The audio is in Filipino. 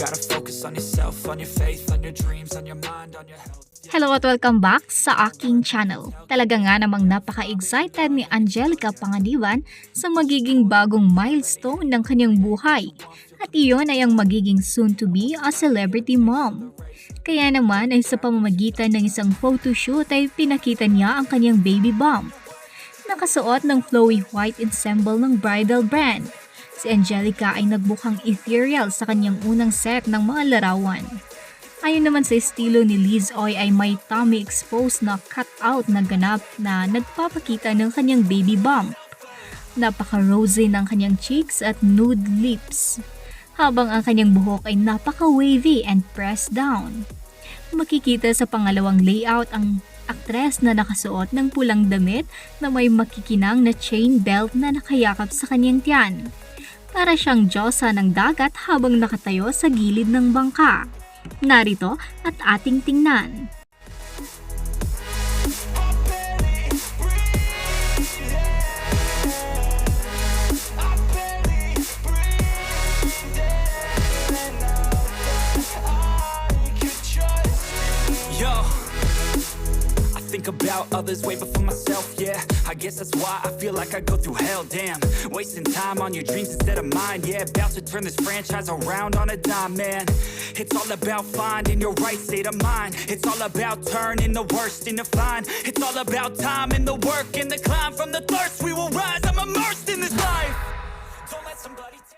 gotta focus on yourself, on your faith, on your dreams, on your mind, on your health. Hello at welcome back sa aking channel. Talaga nga namang napaka-excited ni Angelica Panganiban sa magiging bagong milestone ng kanyang buhay. At iyon ay ang magiging soon-to-be a celebrity mom. Kaya naman ay sa pamamagitan ng isang photoshoot ay pinakita niya ang kanyang baby bump. Nakasuot ng flowy white ensemble ng bridal brand. Si Angelica ay nagbukang ethereal sa kanyang unang set ng mga larawan. Ayon naman sa estilo ni Liz Oy ay may tummy exposed na cut-out na ganap na nagpapakita ng kanyang baby bump. Napaka-rosy ng kanyang cheeks at nude lips. Habang ang kanyang buhok ay napaka-wavy and pressed down. Makikita sa pangalawang layout ang aktres na nakasuot ng pulang damit na may makikinang na chain belt na nakayakap sa kanyang tiyan. Para siyang diyosa ng dagat habang nakatayo sa gilid ng bangka. Narito at ating tingnan. About others way before myself, yeah. I guess that's why I feel like I go through hell, damn. Wasting time on your dreams instead of mine, yeah. About to turn this franchise around on a dime, man. It's all about finding your right state of mind. It's all about turning the worst into fine. It's all about time and the work and the climb from the thirst. We will rise, I'm immersed in this life. Don't let somebody.